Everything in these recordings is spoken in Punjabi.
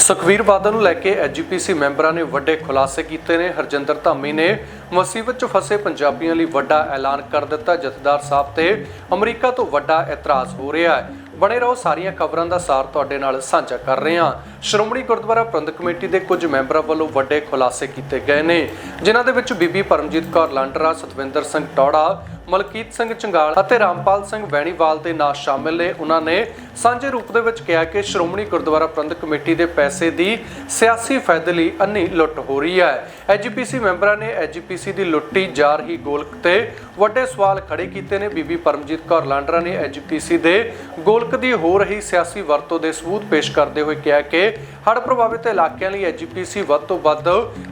ਸੁਖਵੀਰ ਬਾਦਲ ਨੂੰ ਲੈ ਕੇ ਐਜੀਪੀਸੀ ਮੈਂਬਰਾਂ ਨੇ ਵੱਡੇ ਖੁਲਾਸੇ ਕੀਤੇ ਨੇ। ਹਰਜਿੰਦਰ ਧਾਮੀ ਨੇ ਮੁਸੀਬਤ 'ਚ ਫਸੇ ਪੰਜਾਬੀਆਂ ਲਈ ਵੱਡਾ ਐਲਾਨ ਕਰ ਦਿੱਤਾ। ਜਥੇਦਾਰ ਸਾਹਿਬ ਤੇ ਅਮਰੀਕਾ ਤੋਂ ਵੱਡਾ ਇਤਰਾਜ਼ ਹੋ ਰਿਹਾ ਹੈ। ਬਣੇ ਰਹੋ, ਸਾਰੀਆਂ ਖਬਰਾਂ ਦਾ ਸਾਰ ਤੁਹਾਡੇ ਨਾਲ ਸਾਂਝਾ ਕਰ ਰਹੇ ਹਾਂ। ਸ਼੍ਰੋਮਣੀ ਗੁਰਦੁਆਰਾ ਪ੍ਰਬੰਧਕ ਕਮੇਟੀ ਦੇ ਕੁਝ ਮੈਂਬਰਾਂ ਵੱਲੋਂ ਵੱਡੇ ਖੁਲਾਸੇ ਕੀਤੇ ਗਏ ਨੇ, ਜਿਨ੍ਹਾਂ ਦੇ ਵਿੱਚ ਬੀਬੀ ਪਰਮਜੀਤ ਕੌਰ ਲਾਂਡਰਾ, ਸਤਵਿੰਦਰ ਸਿੰਘ ਟੌੜਾ ਮਲਕੀਤ ਸਿੰਘ ਚੰਗਾਲ ਅਤੇ ਰਾਮਪਾਲ ਸਿੰਘ ਵੈਣੀਵਾਲ ਦੇ ਨਾਂ ਸ਼ਾਮਿਲ ਨੇ। ਉਹਨਾਂ ਨੇ ਸਾਂਝੇ ਰੂਪ ਦੇ ਵਿੱਚ ਕਿਹਾ ਕਿ ਸ਼੍ਰੋਮਣੀ ਗੁਰਦੁਆਰਾ ਪ੍ਰਬੰਧਕ ਕਮੇਟੀ ਦੇ ਪੈਸੇ ਦੀ ਸਿਆਸੀ ਫਾਇਦੇ ਲਈ ਅੰਨੀ ਲੁੱਟ ਹੋ ਰਹੀ ਹੈ। ਐਜੀਪੀਸੀ ਮੈਂਬਰਾਂ ਨੇ ਐਜੀਪੀਸੀ ਦੀ ਲੁੱਟੀ ਜਾ ਰਹੀ ਗੋਲਕ ਤੇ ਵੱਡੇ ਸਵਾਲ ਖੜੇ ਕੀਤੇ ਨੇ। ਬੀਬੀ ਪਰਮਜੀਤ ਕੌਰ ਲਾਂਡਰਾ ਨੇ ਐਜੀਪੀਸੀ ਦੇ ਗੋਲਕ ਦੀ ਹੋ ਰਹੀ ਸਿਆਸੀ ਵਰਤੋਂ ਦੇ ਸਬੂਤ ਪੇਸ਼ ਕਰਦੇ ਹੋਏ ਕਿਹਾ ਕਿ ਹੜ੍ਹ ਪ੍ਰਭਾਵਿਤ ਇਲਾਕਿਆਂ ਲਈ ਐਜੀਪੀਸੀ ਵੱਧ ਤੋਂ ਵੱਧ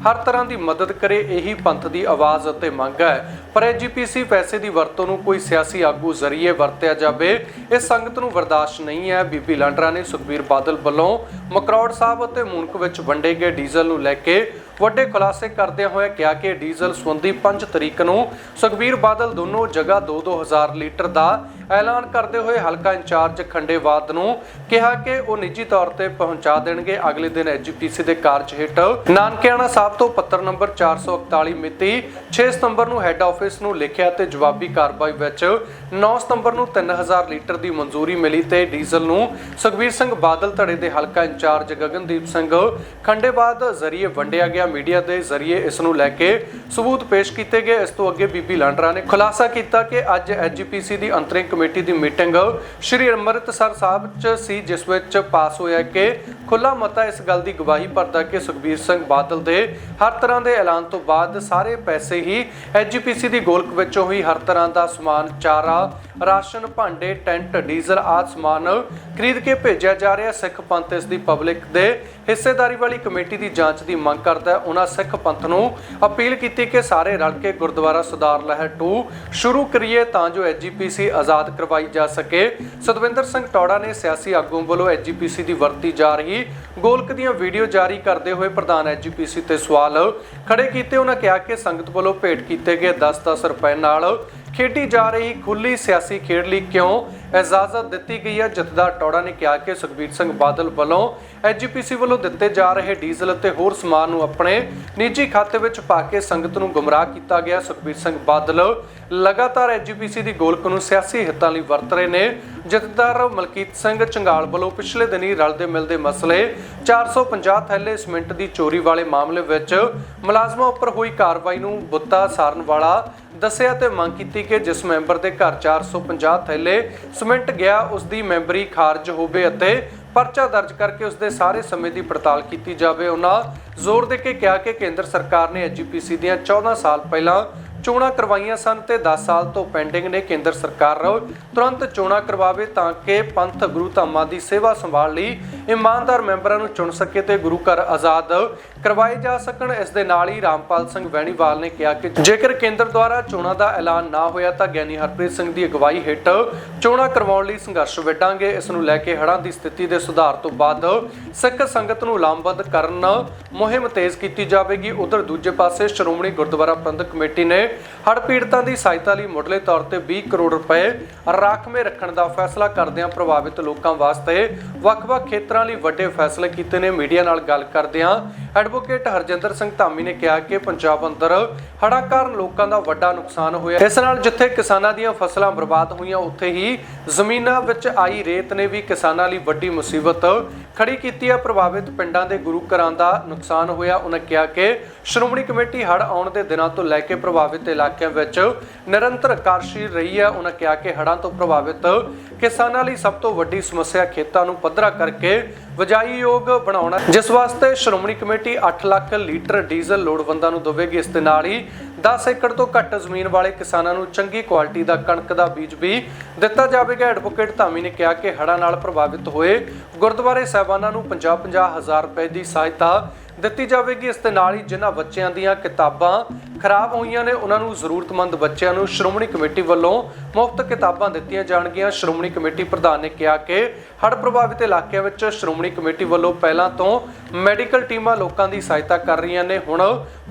ਹਰ ਤਰ੍ਹਾਂ ਦੀ ਮਦਦ ਕਰੇ। ਇਹੀ ਪੰਥ ਦੀ ਆਵਾਜ਼ ਅਤੇ ਮੰਗ ਹੈ। ਪਰ ਐਜੀਪੀਸੀ ਪੈਸੇ ਦੀ ਵਰਤੋਂ ਨੂੰ ਕੋਈ ਸਿਆਸੀ ਆਗੂ ਜ਼ਰੀਏ ਵਰਤਿਆ ਜਾਵੇ, ਇਹ ਸੰਗਤ ਨੂੰ ਬਰਦਾਸ਼ਤ ਨਹੀਂ ਹੈ। ਬੀਬੀ ਲਾਂਡਰਾ ਨੇ ਸੁਖਬੀਰ ਬਾਦਲ ਵੱਲੋਂ ਮਕਰੌੜ ਸਾਹਿਬ ਅਤੇ ਮੂਨਕ ਵਿੱਚ ਵੰਡੇ ਗਏ ਡੀਜ਼ਲ ਨੂੰ ਲੈ ਕੇ ਵੱਡੇ ਖੁਲਾਸੇ ਕਰਦਿਆਂ ਹੋਇਆ ਕਿਹਾ ਕਿ ਡੀਜ਼ਲ ਸੰਬੰਧੀ 5 ਤਰੀਕ ਨੂੰ ਸੁਖਬੀਰ ਬਾਦਲ ਦੋਨੋਂ ਜਗ੍ਹਾ 2-2000 ਲੀਟਰ ਦਾ ਐਲਾਨ ਕਰਦੇ ਹੋਏ ਹਲਕਾ ਇੰਚਾਰਜ ਖੰਡੇਵਾਦ ਨੂੰ ਕਿਹਾ ਕਿ ਉਹ ਨਿੱਜੀ ਤੌਰ ਤੇ ਪਹੁੰਚਾ ਦੇਣਗੇ। ਅਗਲੇ ਦਿਨ ਐਜੀਪੀਸੀ ਦੇ ਕਾਰਜ ਹੇਠ ਨਾਨਕਿਆਣਾ ਸਾਹਿਬ ਤੋਂ ਪੱਤਰ ਨੰਬਰ 441 ਮਿਤੀ 6 ਸਤੰਬਰ ਨੂੰ ਹੈੱਡ ਆਫਿਸ ਨੂੰ ਲਿਖਿਆ ਤੇ ਜਵਾਬੀ ਕਾਰਵਾਈ ਵਿੱਚ 9 ਸਤੰਬਰ ਨੂੰ 3000 ਲੀਟਰ ਦੀ ਮਨਜ਼ੂਰੀ ਮਿਲੀ ਤੇ ਡੀਜ਼ਲ ਨੂੰ ਸੁਖਬੀਰ ਸਿੰਘ ਬਾਦਲ ਧੜੇ ਦੇ ਹਲਕਾ ਇੰਚਾਰਜ ਗਗਨਦੀਪ ਸਿੰਘ ਖੰਡੇਵਾਦ ਜ਼ਰੀਏ ਵੰਡਿਆ ਗਿਆ। ਮੀਡੀਆ ਦੇ ਜ਼ਰੀਏ ਇਸ ਨੂੰ ਲੈ ਕੇ ਸਬੂਤ ਪੇਸ਼ ਕੀਤੇ ਗਏ। ਇਸ ਤੋਂ ਅੱਗੇ ਬੀਬੀ ਲਾਂਡਰਾ ਨੇ ਖੁਲਾਸਾ ਕੀਤਾ ਕਿ ਅੱਜ ਐਜੀਪੀਸੀ ਦੀ ਅੰਤਰਿਮ ਕਮੇਟੀ ਦੀ ਮੀਟਿੰਗ ਸ਼੍ਰੀ ਅੰਮ੍ਰਿਤਸਰ ਸਾਹਿਬ 'ਚ ਸੀ, ਜਿਸ ਵਿੱਚ ਪਾਸ ਹੋਇਆ ਕਿ ਖੁੱਲਾ ਮਤਾ ਇਸ ਗੱਲ ਦੀ ਗਵਾਹੀ ਭਰਦਾ ਕਿ ਸੁਖਬੀਰ ਸਿੰਘ ਬਾਦਲ ਦੇ ਹਰ ਤਰ੍ਹਾਂ ਦੇ ਐਲਾਨ ਤੋਂ ਬਾਅਦ ਸਾਰੇ ਪੈਸੇ ਹੀ ਐਜੀਪੀਸੀ ਦੀ ਗੋਲਕ ਵਿੱਚੋਂ ਹੀ ਹਰ ਤਰ੍ਹਾਂ ਦਾ ਸਮਾਨ, ਚਾਰਾ, ਰਾਸ਼ਨ, ਭਾਂਡੇ, ਟੈਂਟ, ਡੀਜ਼ਲ ਆਦਿ ਸਮਾਨ ਖਰੀਦ ਕੇ ਭੇਜਿਆ ਜਾ ਰਿਹਾ। ਸਿੱਖ ਪੰਥ ਇਸ ਦੀ ਪਬਲਿਕ ਦੇ ਹਿੱਸੇਦਾਰੀ ਵਾਲੀ ਕਮੇਟੀ ਦੀ ਜਾਂਚ ਦੀ ਮੰਗ ਕਰਦਾ ਹੈ। ਉਹਨਾਂ ਸਿੱਖ ਪੰਥ ਨੂੰ ਅਪੀਲ ਕੀਤੀ ਕਿ ਸਾਰੇ ਰਲ ਕੇ ਗੁਰਦੁਆਰਾ ਸੁਧਾਰ ਲਹਿਰ 2 ਸ਼ੁਰੂ ਕਰੀਏ ਤਾਂ ਜੋ ਐਜੀਪੀਸੀ ਆਜ਼ਾਦ ਕਰਵਾਈ ਜਾ ਸਕੇ। ਸਤਵਿੰਦਰ ਸਿੰਘ ਟੌੜਾ ਨੇ ਸਿਆਸੀ ਆਗੂਆਂ ਵੱਲੋਂ ਐਜੀਪੀਸੀ ਦੀ ਵਰਤੀ ਜਾ ਰਹੀ ਗੋਲਕ ਦੀਆਂ ਵੀਡੀਓ ਜਾਰੀ ਕਰਦੇ ਹੋਏ ਪ੍ਰਧਾਨ ਐਜੀਪੀਸੀ ਤੇ ਸਵਾਲ ਖੜੇ ਕੀਤੇ। ਉਹਨਾਂ ਕਿਹਾ ਕਿ ਸੰਗਤ ਵੱਲੋਂ ਭੇਟ ਕੀਤੇ ਗਏ 10-10 ਰੁਪਏ ਨਾਲ ਖੇਡੀ ਜਾ ਰਹੀ ਖੁੱਲੀ ਸਿਆਸੀ ਖੇਡ ਲਈ ਕਿਉਂ ਇਜਾਜ਼ਤ ਦਿੱਤੀ ਗਈ ਹੈ? ਜਥੇਦਾਰ ਟੌੜਾ ਨੇ ਕਿਹਾ ਕਿ ਸੁਖਬੀਰ ਸਿੰਘ ਬਾਦਲ ਵੱਲੋਂ ਐਜੀਪੀਸੀ ਵੱਲੋਂ ਦਿੱਤੇ ਜਾ ਰਹੇ ਡੀਜ਼ਲ ਅਤੇ ਹੋਰ ਸਮਾਨ ਨੂੰ ਆਪਣੇ ਨਿੱਜੀ ਖਾਤੇ ਵਿੱਚ ਪਾ ਕੇ ਸੰਗਤ ਨੂੰ ਗੁੰਮਰਾਹ ਕੀਤਾ ਗਿਆ। ਸੁਖਬੀਰ ਸਿੰਘ ਬਾਦਲ ਲਗਾਤਾਰ ਐਜੀਪੀਸੀ ਦੀ ਗੋਲਕ ਨੂੰ ਸਿਆਸੀ ਹਿੱਤਾਂ ਲਈ ਵਰਤ ਰਹੇ ਨੇ। ਜਥੇਦਾਰ ਮਲਕੀਤ ਸਿੰਘ ਚੰਗਾਲ ਵੱਲੋਂ ਪਿਛਲੇ ਦਿਨੀ ਰਲਦੇ ਮਿਲਦੇ ਮਸਲੇ 450 ਥੈਲੇ ਸੀਮੈਂਟ ਦੀ ਚੋਰੀ ਵਾਲੇ ਮਾਮਲੇ ਵਿੱਚ ਮੁਲਾਜ਼ਮਾਂ ਉੱਪਰ ਹੋਈ ਕਾਰਵਾਈ ਨੂੰ ਬੁੱਤਾ ਸਾਰਨ ਵਾਲਾ ਦੱਸਿਆ ਤੇ ਮੰਗ ਕੀਤੀ ਕਿ ਜਿਸ ਮੈਂਬਰ ਦੇ ਘਰ 450 ਥੈਲੇ ਸੀਮੈਂਟ ਗਿਆ, ਉਸ ਦੀ ਮੈਂਬਰੀ ਖਾਰਜ ਹੋਵੇ ਅਤੇ ਪਰਚਾ ਦਰਜ ਕਰਕੇ ਉਸ ਦੇ ਸਾਰੇ ਸਮੇਂ ਦੀ ਪੜਤਾਲ ਕੀਤੀ ਜਾਵੇ। ਉਹਨਾਂ ਜ਼ੋਰ ਦੇ ਕੇ ਕਿਹਾ ਕਿ ਕੇਂਦਰ ਸਰਕਾਰ ਨੇ ਐਜੀਪੀਸੀ ਦੀਆਂ 14 ਸਾਲ ਪਹਿਲਾਂ ਚੋਣਾਂ ਕਰਵਾਈਆਂ ਸਨ ਤੇ 10 ਸਾਲ ਤੋਂ ਪੈਂਡਿੰਗ ਨੇ ਕੇਂਦਰ ਸਰਕਾਰ ਤੁਰੰਤ ਚੋਣਾਂ ਕਰਵਾਵੇ ਤਾਂ ਕਿ ਪੰਥ ਗੁਰੂ ਧਾਮਾਂ ਦੀ ਸੇਵਾ ਸੰਭਾਲ ਲਈ ਇਮਾਨਦਾਰ ਮੈਂਬਰਾਂ ਨੂੰ ਚੁਣ ਸਕੇ ਤੇ ਗੁਰੂ ਘਰ ਆਜ਼ਾਦ ਕਰਵਾਏ ਜਾ ਸਕਣ। ਇਸ ਦੇ ਨਾਲ ਹੀ ਰਾਮਪਾਲ ਸਿੰਘ ਵੈਣੀਵਾਲ ਨੇ ਕਿਹਾ ਕਿ ਜੇਕਰ ਕੇਂਦਰ ਦੁਆਰਾ ਚੋਣਾਂ ਦਾ ਐਲਾਨ ਨਾ ਹੋਇਆ ਤਾਂ ਗਿਆਨੀ ਹਰਪ੍ਰੀਤ ਸਿੰਘ ਦੀ ਅਗਵਾਈ ਹੇਠ ਚੋਣਾਂ ਕਰਵਾਉਣ ਲਈ ਸੰਘਰਸ਼ ਵਿੱਢਾਂਗੇ। ਇਸ ਨੂੰ ਲੈ ਕੇ ਹੜ੍ਹਾਂ ਦੀ ਸਥਿਤੀ ਦੇ ਸੁਧਾਰ ਤੋਂ ਬਾਅਦ ਸਿੱਖ ਸੰਗਤ ਨੂੰ ਲਾਮਬੰਦ ਕਰਨ ਮੁਹਿੰਮ ਤੇਜ਼ ਕੀਤੀ ਜਾਵੇਗੀ। ਉਧਰ ਦੂਜੇ ਪਾਸੇ ਸ਼੍ਰੋਮਣੀ ਗੁਰਦੁਆਰਾ ਪ੍ਰਬੰਧਕ ਕਮੇਟੀ ਨੇ ਹੜ੍ਹ ਪੀੜਤਾਂ ਦੀ ਸਹਾਇਤਾ ਲਈ ਮੁੱਢਲੇ ਤੌਰ ਤੇ 20 ਕਰੋੜ ਰੁਪਏ ਰਾਖਵੇਂ ਰੱਖਣ ਦਾ ਫੈਸਲਾ ਕਰਦਿਆਂ ਪ੍ਰਭਾਵਿਤ ਲੋਕਾਂ ਵਾਸਤੇ ਵੱਖ-ਵੱਖ ਖੇਤਰਾਂ ਲਈ ਵੱਡੇ ਫੈਸਲੇ ਕੀਤੇ ਨੇ। ਮੀਡੀਆ ਨਾਲ ਗੱਲ ਕਰਦਿਆਂ ਐਡਵੋਕੇਟ ਹਰਜਿੰਦਰ ਸਿੰਘ ਧਾਮੀ ਨੇ ਕਿਹਾ ਕਿ ਪੰਜਾਬ ਅੰਦਰ ਹੜ੍ਹਾਂ ਕਾਰਨ ਲੋਕਾਂ ਦਾ ਵੱਡਾ ਨੁਕਸਾਨ ਹੋਇਆ। ਇਸ ਨਾਲ ਜਿੱਥੇ ਕਿਸਾਨਾਂ ਦੀਆਂ ਫਸਲਾਂ ਬਰਬਾਦ ਹੋਈਆਂ, ਉੱਥੇ ਹੀ ਜ਼ਮੀਨਾਂ ਵਿੱਚ ਆਈ ਰੇਤ ਨੇ ਵੀ ਕਿਸਾਨਾਂ ਲਈ ਵੱਡੀ ਮੁਸੀਬਤ ਖੜੀ ਕੀਤੀ ਹੈ। ਪ੍ਰਭਾਵਿਤ ਪਿੰਡਾਂ ਦੇ ਗੁਰੂ ਘਰਾਂ ਦਾ ਨੁਕਸਾਨ ਹੋਇਆ। ਉਹਨਾਂ ਕਿਹਾ ਕਿ ਸ਼੍ਰੋਮਣੀ ਕਮੇਟੀ ਹੜ੍ਹ ਆਉਣ ਦੇ ਦਿਨਾਂ ਤੋਂ ਲੈ ਕੇ ਪ੍ਰਭਾਵਿਤ ਇਲਾਕਿਆਂ ਵਿੱਚ ਨਿਰੰਤਰ ਕਾਰਜਸ਼ੀਲ ਰਹੀ ਹੈ। ਉਹਨਾਂ ਕਿਹਾ ਕਿ ਹੜ੍ਹਾਂ ਤੋਂ ਪ੍ਰਭਾਵਿਤ ਕਿਸਾਨਾਂ ਲਈ ਸਭ ਤੋਂ ਵੱਡੀ ਸਮੱਸਿਆ ਖੇਤਾਂ ਨੂੰ ਪੱਧਰਾ ਕਰਕੇ ਵਜਾਈ ਬਣਾਉਣਾ ਜਿਸ ਵਾਸਤੇ Shiromani committee 8 lakh litre diesel ਲੋੜਵੰਦਾਂ ਨੂੰ ਦੇਵੇਗੀ। ਇਸ ਦੇ ਨਾਲ ਹੀ 10 ਏਕੜ ਤੋਂ ਘੱਟ ਜ਼ਮੀਨ ਵਾਲੇ ਕਿਸਾਨਾਂ ਨੂੰ ਚੰਗੀ ਕੁਆਲਿਟੀ ਦਾ ਕਣਕ ਦਾ ਬੀਜ ਵੀ ਦਿੱਤਾ ਜਾਵੇਗਾ। ਐਡਵੋਕੇਟ ਧਾਮੀ ਨੇ ਕਿਹਾ ਕਿ ਹੜ੍ਹਾਂ ਨਾਲ ਪ੍ਰਭਾਵਿਤ ਹੋਏ ਗੁਰਦੁਆਰੇ ਸਾਹਿਬਾਨਾਂ ਨੂੰ 50-50 ਹਜ਼ਾਰ ਰੁਪਏ ਦੀ ਸਹਾਇਤਾ ਦਿੱਤੀ ਜਾਵੇਗੀ। ਇਸ ਦੇ ਨਾਲ ਹੀ ਜਿਨ੍ਹਾਂ ਬੱਚਿਆਂ ਦੀਆਂ ਕਿਤਾਬਾਂ ਖਰਾਬ ਹੋਈਆਂ ਨੇ, ਉਹਨਾਂ ਨੂੰ ਜ਼ਰੂਰਤਮੰਦ ਬੱਚਿਆਂ ਨੂੰ ਸ਼੍ਰੋਮਣੀ ਕਮੇਟੀ ਵੱਲੋਂ ਮੁਫਤ ਕਿਤਾਬਾਂ ਦਿੱਤੀਆਂ ਜਾਣਗੀਆਂ। ਸ਼੍ਰੋਮਣੀ ਕਮੇਟੀ ਪ੍ਰਧਾਨ ਨੇ ਕਿਹਾ ਕਿ ਹੜ੍ਹ ਪ੍ਰਭਾਵਿਤ ਇਲਾਕਿਆਂ ਵਿੱਚ ਸ਼੍ਰੋਮਣੀ ਕਮੇਟੀ ਵੱਲੋਂ ਪਹਿਲਾਂ ਤੋਂ ਮੈਡੀਕਲ ਟੀਮਾਂ ਲੋਕਾਂ ਦੀ ਸਹਾਇਤਾ ਕਰ ਰਹੀਆਂ ਨੇ। ਹੁਣ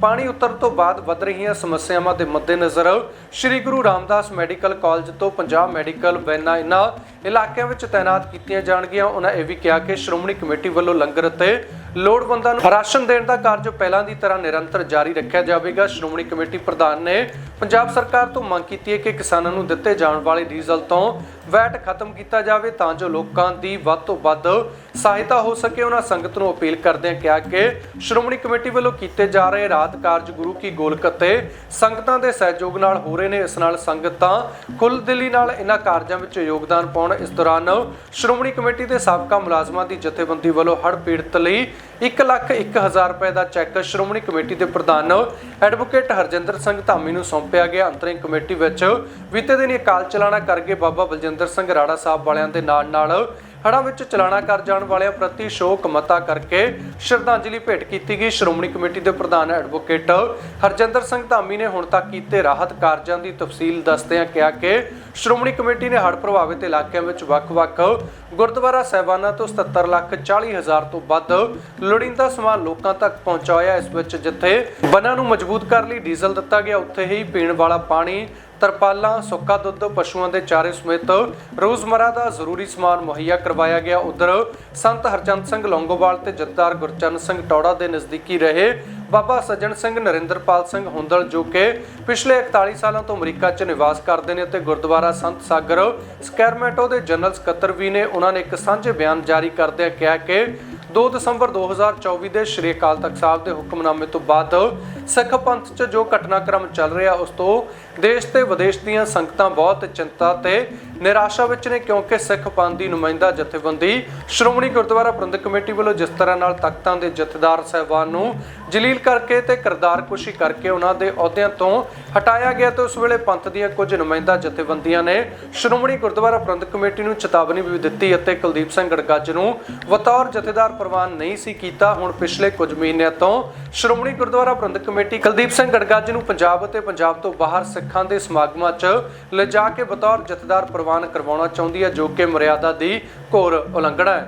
ਪਾਣੀ ਉਤਰਨ ਤੋਂ ਬਾਅਦ ਵੱਧ ਰਹੀਆਂ ਸਮੱਸਿਆਵਾਂ ਦੇ ਮੱਦੇਨਜ਼ਰ ਸ੍ਰੀ ਗੁਰੂ ਰਾਮਦਾਸ ਮੈਡੀਕਲ ਕਾਲਜ ਤੋਂ ਪੰਜਾਬ ਮੈਡੀਕਲ ਵੈਨਾਂ ਇਹਨਾਂ ਇਲਾਕਿਆਂ ਵਿੱਚ ਤਾਇਨਾਤ ਕੀਤੀਆਂ ਜਾਣਗੀਆਂ। ਉਹਨਾਂ ਇਹ ਵੀ ਕਿਹਾ ਕਿ ਸ਼੍ਰੋਮਣੀ ਕਮੇਟੀ ਵੱਲੋਂ ਲੰਗਰ ਅਤੇ ਲੋੜਵੰਦਾਂ ਨੂੰ ਰਾਸ਼ਨ ਦੇਣ ਦਾ ਕਾਰਜ ਪਹਿਲਾਂ ਦੀ ਤਰ੍ਹਾਂ ਨਿਰੰਤਰ ਜਾਰੀ ਰੱਖਿਆ ਜਾਵੇਗਾ। ਸ਼੍ਰੋਮਣੀ ਕਮੇਟੀ ਪ੍ਰਧਾਨ ਨੇ ਪੰਜਾਬ ਸਰਕਾਰ ਤੋਂ ਮੰਗ ਕੀਤੀ ਹੈ ਕਿ ਕਿਸਾਨਾਂ ਨੂੰ ਦਿੱਤੇ ਜਾਣ ਵਾਲੇ ਡੀਜ਼ਲ ਤੋਂ ਵੈਟ ਖਤਮ ਕੀਤਾ ਜਾਵੇ ਤਾਂ ਜੋ ਲੋਕਾਂ ਦੀ ਵੱਧ ਤੋਂ ਵੱਧ ਸਹਾਇਤਾ ਹੋ ਸਕੇ। ਉਹਨਾਂ ਸੰਗਤ ਨੂੰ ਅਪੀਲ ਕਰਦੇ ਹਾਂ ਕਿਹਾ ਕਿ ਸ਼੍ਰੋਮਣੀ ਕਮੇਟੀ ਵੱਲੋਂ ਕੀਤੇ ਜਾ ਰਹੇ ਰਾਤ ਕਾਰਜ ਗੁਰੂ ਕੀ ਗੋਲਕਤੇ ਸੰਗਤਾਂ ਦੇ ਸਹਿਯੋਗ ਨਾਲ ਹੋ ਰਹੇ ਨੇ। ਇਸ ਨਾਲ ਸੰਗਤਾਂ ਖੁੱਲ੍ਹ ਦਿਲੀ ਨਾਲ ਇਹਨਾਂ ਕਾਰਜਾਂ ਵਿੱਚ ਯੋਗਦਾਨ ਪਾਉਣ। ਇਸ ਦੌਰਾਨ ਸ਼੍ਰੋਮਣੀ ਕਮੇਟੀ ਦੇ ਸਾਬਕਾ ਮੁਲਾਜ਼ਮਾਂ ਦੀ ਜਥੇਬੰਦੀ ਵੱਲੋਂ ਹੜ੍ਹ ਪੀੜਤ ਲਈ 1 ਲੱਖ 1000 ਰੁਪਏ ਦਾ ਚੈੱਕ ਸ਼੍ਰੋਮਣੀ ਕਮੇਟੀ ਦੇ ਪ੍ਰਧਾਨ ਐਡਵੋਕੇਟ ਹਰਜਿੰਦਰ ਸਿੰਘ ਧਾਮੀ ਨੂੰ ਸੌਂਪਿਆ ਗਿਆ। ਅੰਤਰਿੰਗ ਕਮੇਟੀ ਵਿੱਚ ਬੀਤੇ ਦਿਨ ਅਕਾਲ ਚਲਾਣਾ ਕਰਕੇ ਬਾਬਾ ਬਲਜਿੰਦਰ ਸਿੰਘ ਰਾੜਾ ਸਾਹਿਬ ਵਾਲਿਆਂ ਦੇ ਨਾਲ ਨਾਲ ਹੜ੍ਹਾਂ ਵਿੱਚ ਚਲਾਣਾ ਕਰ ਜਾਣ ਵਾਲਿਆਂ ਪ੍ਰਤੀ ਸ਼ੋਕ ਮਤਾ ਕਰਕੇ ਸ਼ਰਧਾਂਜਲੀ ਭੇਟ ਕੀਤੀ ਗਈ। ਸ਼੍ਰੋਮਣੀ ਕਮੇਟੀ ਦੇ ਪ੍ਰਧਾਨ ਐਡਵੋਕੇਟ ਹਰਜਿੰਦਰ ਸਿੰਘ ਧਾਮੀ ਨੇ ਹੁਣ ਤੱਕ ਕੀਤੇ ਰਾਹਤ ਕਾਰਜਾਂ ਦੀ ਤਫਸੀਲ ਦੱਸਦਿਆਂ ਕਿਹਾ ਕਿ ਸ਼੍ਰੋਮਣੀ ਕਮੇਟੀ ਨੇ ਹੜ੍ਹ ਪ੍ਰਭਾਵਿਤ ਇਲਾਕਿਆਂ ਵਿੱਚ ਵੱਖ-ਵੱਖ ਗੁਰਦੁਆਰਾ ਸਾਹਿਬਾਨਾਂ ਤੋਂ 77 ਲੱਖ 40 ਹਜ਼ਾਰ ਤੋਂ ਵੱਧ ਲੋੜੀਂਦਾ ਸਮਾਨ ਲੋਕਾਂ ਤੱਕ ਪਹੁੰਚਾਇਆ। ਇਸ ਵਿੱਚ ਜਿੱਥੇ ਬਨਾਂ ਨੂੰ ਮਜ਼ਬੂਤ ਕਰਨ ਲਈ ਡੀਜ਼ਲ ਦਿੱਤਾ ਗਿਆ, ਉੱਥੇ ਹੀ ਪੀਣ ਵਾਲਾ ਪਾਣੀ ਤਰਪਾਲਾਂ, ਸੁੱਕਾ ਦੁੱਧ, ਪਸ਼ੂਆਂ ਦੇ ਚਾਰੇ ਸਮੇਤ ਰੋਜ਼ਮਰਾ ਦਾ ਜ਼ਰੂਰੀ ਸਮਾਨ ਮੁਹੱਈਆ ਕਰਵਾਇਆ ਗਿਆ। ਉਧਰ ਸੰਤ ਹਰਚੰਦ ਸਿੰਘ ਲੌਂਗੋਵਾਲ ਤੇ ਜਥੇਦਾਰ ਗੁਰਚਰਨ ਸਿੰਘ ਟੌੜਾ ਦੇ ਨਜ਼ਦੀਕੀ ਰਹੇ ਬਾਬਾ ਸੱਜਣ ਸਿੰਘ, ਨਰਿੰਦਰਪਾਲ ਸਿੰਘ ਹੁੰਦਲ, ਜੋ ਕਿ ਪਿਛਲੇ 41 ਸਾਲਾਂ ਤੋਂ ਅਮਰੀਕਾ 'ਚ ਨਿਵਾਸ ਕਰਦੇ ਨੇ ਅਤੇ ਗੁਰਦੁਆਰਾ ਸੰਤ ਸਾਗਰ ਸਕੈਰਮੈਟੋ ਦੇ ਜਨਰਲ ਸਕੱਤਰ ਵੀ ਨੇ। ਉਹਨਾਂ ਨੇ ਇੱਕ ਸਾਂਝੇ ਬਿਆਨ ਜਾਰੀ ਕਰਦਿਆਂ ਕਿਹਾ ਕਿ 2 ਦਸੰਬਰ 2024 ਦੇ ਸ਼੍ਰੀ ਅਕਾਲ ਤਖਤ ਸਾਹਿਬ ਦੇ ਹੁਕਮਨਾਮੇ ਤੋਂ ਬਾਅਦ ਸਿੱਖ ਪੰਥ 'ਚ ਜੋ ਘਟਨਾਕ੍ਰਮ ਚੱਲ ਰਿਹਾ, ਉਸ ਤੋਂ ਦੇਸ਼ ਤੇ ਵਿਦੇਸ਼ ਦੀਆਂ ਸੰਗਤਾਂ ਬਹੁਤ ਚਿੰਤਾ ਤੇ ਨਿਰਾਸ਼ਾ ਵਿੱਚ ਨੇ, ਕਿਉਂਕਿ ਸਿੱਖ ਪੰਥ ਦੀ ਨੁਮਾਇੰਦਾ ਜਥੇਬੰਦੀ ਸ਼੍ਰੋਮਣੀ ਗੁਰਦੁਆਰਾ ਪ੍ਰਬੰਧਕ ਕਮੇਟੀ ਵੱਲੋਂ ਜਿਸ ਤਰ੍ਹਾਂ ਨਾਲ ਤਖਤਾਂ ਦੇ ਜਥੇਦਾਰ ਸਹਿਬਾਨ ਨੂੰ ਜਲੀਲ ਕਰਕੇ ਤੇ ਕਿਰਦਾਰਕੁਸ਼ੀ ਕਰਕੇ ਉਹਨਾਂ ਦੇ ਅਹੁਦਿਆਂ ਤੋਂ ਹਟਾਇਆ ਗਿਆ ਤੇ ਉਸ ਵੇਲੇ ਪੰਥ ਦੀਆਂ ਕੁਝ ਨੁਮਾਇੰਦਾ ਜਥੇਬੰਦੀਆਂ ਨੇ ਸ਼੍ਰੋਮਣੀ ਗੁਰਦੁਆਰਾ ਪ੍ਰਬੰਧਕ ਕਮੇਟੀ ਨੂੰ ਚੇਤਾਵਨੀ ਵੀ ਦਿੱਤੀ ਅਤੇ ਕੁਲਦੀਪ ਸਿੰਘ ਗੜਗੱਜ ਨੂੰ ਬਤੌਰ ਜਥੇਦਾਰ ਪ੍ਰਵਾਨ ਨਹੀਂ ਸੀ ਕੀਤਾ, ਹੁਣ ਪਿਛਲੇ ਕੁਝ ਮਹੀਨਿਆਂ ਤੋਂ ਸ਼੍ਰੋਮਣੀ ਗੁਰਦੁਆਰਾ ਪ੍ਰਬੰਧਕ ਕਮੇਟੀ ਕੁਲਦੀਪ ਸਿੰਘ ਗੜਗੱਜ ਨੂੰ ਪੰਜਾਬ ਅਤੇ ਪੰਜਾਬ ਤੋਂ ਬਾਹਰ ਸਿੱਖਾਂ ਦੇ ਸਮਾਗਮਾਂ 'ਚ ਲਿਜਾ ਕੇ ਬਤੌਰ ਜਥੇਦਾਰ ਪ੍ਰਵਾਨ ਕਰਵਾਉਣਾ ਚਾਹੁੰਦੀ ਹੈ, ਜੋ ਕਿ ਮਰਿਆਦਾ ਦੀ ਘੋਰ ਉਲੰਘਣਾ ਹੈ।